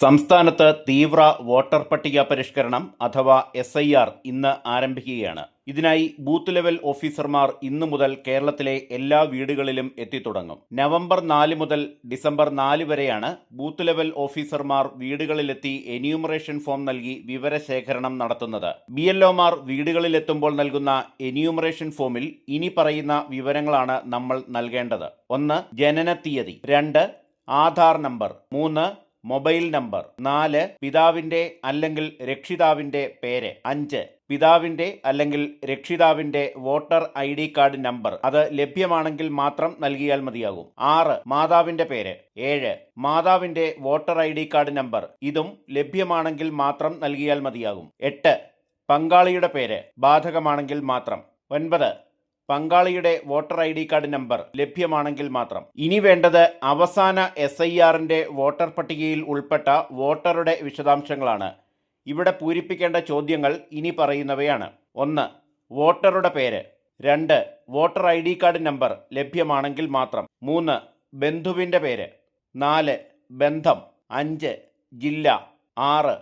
സംസ്ഥാനത്ത് തീവ്ര വോട്ടർ പട്ടിക പരിഷ്കരണം അഥവാ എസ് ഐ ആർ ഇന്ന് ആരംഭിക്കുകയാണ്. ഇതിനായി ബൂത്ത് ലെവൽ ഓഫീസർമാർ ഇന്നു മുതൽ കേരളത്തിലെ എല്ലാ വീടുകളിലും എത്തിത്തുടങ്ങും. നവംബർ നാല് മുതൽ ഡിസംബർ നാല് വരെയാണ് ബൂത്ത് ലെവൽ ഓഫീസർമാർ വീടുകളിലെത്തി എന്യൂമറേഷൻ ഫോം നൽകി വിവരശേഖരണം നടത്തുന്നത്. ബി എൽഒമാർ വീടുകളിലെത്തുമ്പോൾ നൽകുന്ന എന്യൂമറേഷൻ ഫോമിൽ ഇനി പറയുന്ന വിവരങ്ങളാണ് നമ്മൾ നൽകേണ്ടത്. ഒന്ന് ജനന തീയതി രണ്ട് ആധാർ നമ്പർ. മൂന്ന് മൊബൈൽ നമ്പർ. നാല് പിതാവിന്റെ അല്ലെങ്കിൽ രക്ഷിതാവിന്റെ പേര്. അഞ്ച് പിതാവിന്റെ അല്ലെങ്കിൽ രക്ഷിതാവിന്റെ voter I D card number. അത് ലഭ്യമാണെങ്കിൽ മാത്രം നൽകിയാൽ മതിയാകും. ആറ് മാതാവിന്റെ പേര്. ഏഴ് മാതാവിന്റെ voter I D card number. ഇതും ലഭ്യമാണെങ്കിൽ മാത്രം നൽകിയാൽ മതിയാകും. എട്ട് പങ്കാളിയുടെ പേര്. ബാധകമാണെങ്കിൽ മാത്രം. ഒൻപത് പങ്കാളിയുടെ voter I D card number ലഭ്യമാണെങ്കിൽ മാത്രം. ഇനി വേണ്ടത് അവസാന എസ് ഐ ആറിന്റെ വോട്ടർ പട്ടികയിൽ ഉൾപ്പെട്ട വോട്ടറുടെ വിശദാംശങ്ങളാണ്. ഇവിടെ പൂരിപ്പിക്കേണ്ട ചോദ്യങ്ങൾ ഇനി പറയുന്നവയാണ്. ഒന്ന് വോട്ടറുടെ പേര്. രണ്ട് voter I D card number ലഭ്യമാണെങ്കിൽ മാത്രം. മൂന്ന് ബന്ധുവിന്റെ പേര്. നാല് ബന്ധം. അഞ്ച് ജില്ല. ആറ്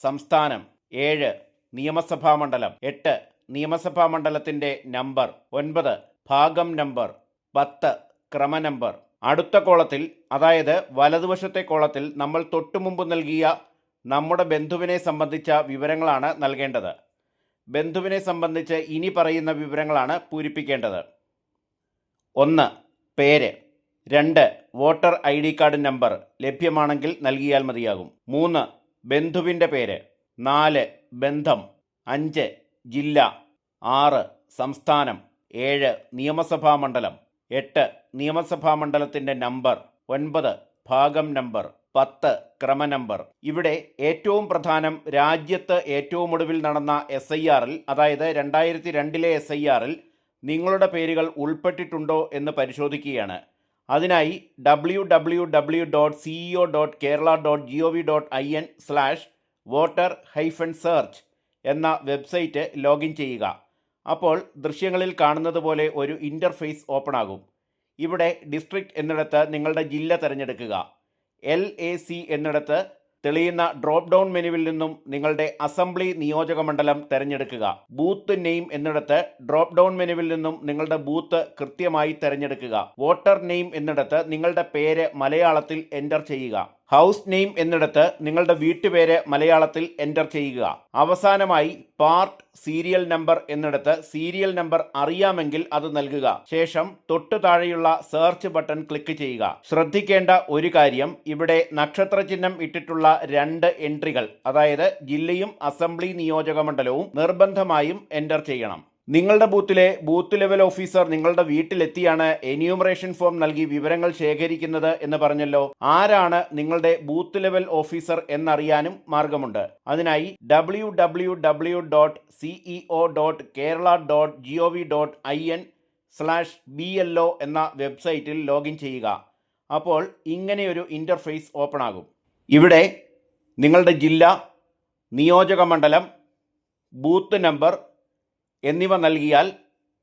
സംസ്ഥാനം. ഏഴ് നിയമസഭാ മണ്ഡലം. എട്ട് നിയമസഭാ മണ്ഡലത്തിന്റെ നമ്പർ ഒൻപത് ഭാഗം നമ്പർ പത്ത് ക്രമ നമ്പർ. അടുത്ത കോളത്തിൽ അതായത് വലതുവശത്തെ കോളത്തിൽ നമ്മൾ തൊട്ടുമുമ്പ് നൽകിയ നമ്മുടെ ബന്ധുവിനെ സംബന്ധിച്ച വിവരങ്ങളാണ് നൽകേണ്ടത്. ബന്ധുവിനെ സംബന്ധിച്ച് ഇനി പറയുന്ന വിവരങ്ങളാണ് പൂരിപ്പിക്കേണ്ടത്. ഒന്ന് പേര്. രണ്ട് voter I D card number ലഭ്യമാണെങ്കിൽ നൽകിയാൽ മതിയാകും. മൂന്ന് ബന്ധുവിന്റെ പേര്. നാല് ബന്ധം. അഞ്ച് ജില്ല. ആറ് സംസ്ഥാനം. ഏഴ് നിയമസഭാ മണ്ഡലം. എട്ട് നിയമസഭാ മണ്ഡലത്തിന്റെ നമ്പർ. ഒൻപത് ഭാഗം നമ്പർ. പത്ത് ക്രമ നമ്പർ. ഇവിടെ ഏറ്റവും പ്രധാനം രാജ്യത്ത് ഏറ്റവും ഒടുവിൽ നടന്ന എസ് ഐ ആറിൽ അതായത് രണ്ടായിരത്തി രണ്ടിലെ എസ് ഐ ആറിൽ നിങ്ങളുടെ പേരുകൾ ഉൾപ്പെട്ടിട്ടുണ്ടോ എന്ന് പരിശോധിക്കുകയാണ്. അതിനായി W W W dot CEO dot Kerala dot G O V dot I N slash voter hyphen search എന്ന വെബ്സൈറ്റ് ലോഗിൻ ചെയ്യുക. അപ്പോൾ ദൃശ്യങ്ങളിൽ കാണുന്നത് പോലെ ഒരു ഇന്റർഫേസ് ഓപ്പൺ ആകും ഇവിടെ ഡിസ്ട്രിക്റ്റ് എന്നിടത്ത് നിങ്ങളുടെ ജില്ല തിരഞ്ഞെടുക്കുക. എൽ എ സി എന്നിടത്ത് തെളിയുന്ന ഡ്രോപ്പ് ഡൗൺ മെനുവിൽ നിന്നും നിങ്ങളുടെ അസംബ്ലി നിയോജകമണ്ഡലം തിരഞ്ഞെടുക്കുക. ബൂത്ത് നെയിം എന്നിടത്ത് ഡ്രോപ്പ് ഡൗൺ മെനുവിൽ നിന്നും നിങ്ങളുടെ ബൂത്ത് കൃത്യമായി തിരഞ്ഞെടുക്കുക. വോട്ടർ നെയിം എന്നിടത്ത് നിങ്ങളുടെ പേര് മലയാളത്തിൽ എന്റർ ചെയ്യുക. ഹൗസ് നെയിം എന്നിടത്ത് നിങ്ങളുടെ വീട്ടുപേര് മലയാളത്തിൽ എന്റർ ചെയ്യുക. അവസാനമായി പാർട്ട് സീരിയൽ നമ്പർ എന്നിടത്ത് സീരിയൽ നമ്പർ അറിയാമെങ്കിൽ അത് നൽകുക. ശേഷം തൊട്ടു താഴെയുള്ള സെർച്ച് ബട്ടൺ ക്ലിക്ക് ചെയ്യുക. ശ്രദ്ധിക്കേണ്ട ഒരു കാര്യം ഇവിടെ നക്ഷത്ര ചിഹ്നം ഇട്ടിട്ടുള്ള രണ്ട് എൻട്രികൾ അതായത് ജില്ലയും അസംബ്ലി നിയോജക മണ്ഡലവും നിർബന്ധമായും എന്റർ ചെയ്യണം. നിങ്ങളുടെ ബൂത്തിലെ ബൂത്ത് ലെവൽ ഓഫീസർ നിങ്ങളുടെ വീട്ടിലെത്തിയാണ് എന്യൂമറേഷൻ ഫോം നൽകി വിവരങ്ങൾ ശേഖരിക്കുന്നത് എന്ന് പറഞ്ഞല്ലോ. ആരാണ് നിങ്ങളുടെ ബൂത്ത് ലെവൽ ഓഫീസർ എന്നറിയാനും മാർഗമുണ്ട്. അതിനായി W W W dot CEO dot Kerala dot G O V dot I N slash B L O എന്ന വെബ്സൈറ്റിൽ ലോഗിൻ ചെയ്യുക. അപ്പോൾ ഇങ്ങനെയൊരു ഇന്റർഫേസ് ഓപ്പൺ ആകും ഇവിടെ നിങ്ങളുടെ ജില്ല നിയോജക മണ്ഡലം ബൂത്ത് നമ്പർ എന്നിവ നൽകിയാൽ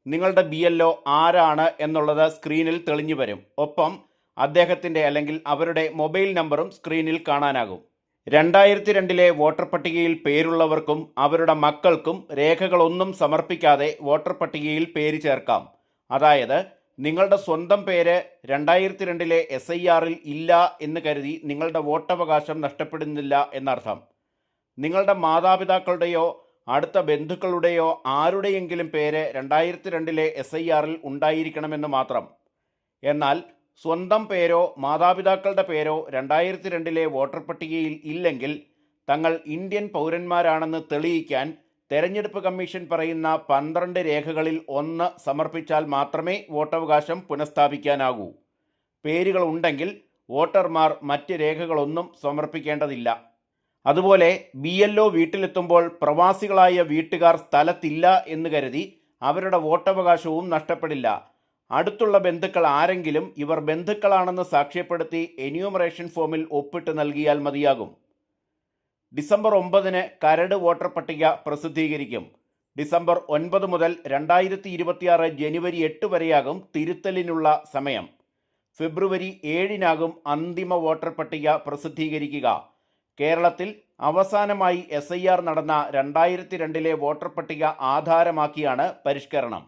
നിങ്ങളുടെ ബി എൽ ഒ ആരാണ് എന്നുള്ളത് സ്ക്രീനിൽ തെളിഞ്ഞു വരും. ഒപ്പം അദ്ദേഹത്തിന്റെ അല്ലെങ്കിൽ അവരുടെ മൊബൈൽ നമ്പറും സ്ക്രീനിൽ കാണാനാകും. രണ്ടായിരത്തി രണ്ടിലെ വോട്ടർ പട്ടികയിൽ പേരുള്ളവർക്കും അവരുടെ മക്കൾക്കും രേഖകളൊന്നും സമർപ്പിക്കാതെ വോട്ടർ പട്ടികയിൽ പേര് ചേർക്കാം. അതായത് നിങ്ങളുടെ സ്വന്തം പേര് രണ്ടായിരത്തി രണ്ടിലെ എസ് ഐ ആറിൽ ഇല്ല എന്ന് കരുതി നിങ്ങളുടെ വോട്ടവകാശം നഷ്ടപ്പെടുന്നില്ല എന്നർത്ഥം. നിങ്ങളുടെ മാതാപിതാക്കളുടെയോ അടുത്ത ബന്ധുക്കളുടെയോ ആരുടെയെങ്കിലും പേര് രണ്ടായിരത്തി രണ്ടിലെ എസ് ഐ ആറിൽ ഉണ്ടായിരിക്കണമെന്ന് മാത്രം. എന്നാൽ സ്വന്തം പേരോ മാതാപിതാക്കളുടെ പേരോ രണ്ടായിരത്തി രണ്ടിലെ വോട്ടർ പട്ടികയിൽ ഇല്ലെങ്കിൽ തങ്ങൾ ഇന്ത്യൻ പൗരന്മാരാണെന്ന് തെളിയിക്കാൻ തെരഞ്ഞെടുപ്പ് കമ്മീഷൻ പറയുന്ന പന്ത്രണ്ട് രേഖകളിൽ ഒന്ന് സമർപ്പിച്ചാൽ മാത്രമേ വോട്ടവകാശം പുനഃസ്ഥാപിക്കാനാകൂ. പേരുകളുണ്ടെങ്കിൽ വോട്ടർമാർ മറ്റ് രേഖകളൊന്നും സമർപ്പിക്കേണ്ടതില്ല. അതുപോലെ ബി എൽ ഒ വീട്ടിലെത്തുമ്പോൾ പ്രവാസികളായ വീട്ടുകാർ സ്ഥലത്തില്ല എന്ന് കരുതി അവരുടെ വോട്ടവകാശവും നഷ്ടപ്പെടില്ല. അടുത്തുള്ള ബന്ധുക്കൾ ആരെങ്കിലും ഇവർ ബന്ധുക്കളാണെന്ന് സാക്ഷ്യപ്പെടുത്തി എന്യൂമറേഷൻ ഫോമിൽ ഒപ്പിട്ട് നൽകിയാൽ മതിയാകും. ഡിസംബർ ഒമ്പതിന് കരട് വോട്ടർ പട്ടിക പ്രസിദ്ധീകരിക്കും. ഡിസംബർ ഒൻപത് മുതൽ രണ്ടായിരത്തി ഇരുപത്തിയാറ് ജനുവരി എട്ട് വരെയാകും തിരുത്തലിനുള്ള സമയം. ഫെബ്രുവരി ഏഴിനാകും അന്തിമ വോട്ടർ പട്ടിക പ്രസിദ്ധീകരിക്കുക. കേരളത്തിൽ അവസാനമായി എസ് നടന്ന രണ്ടായിരത്തി രണ്ടിലെ വോട്ടർ പട്ടിക ആധാരമാക്കിയാണ് പരിഷ്കരണം.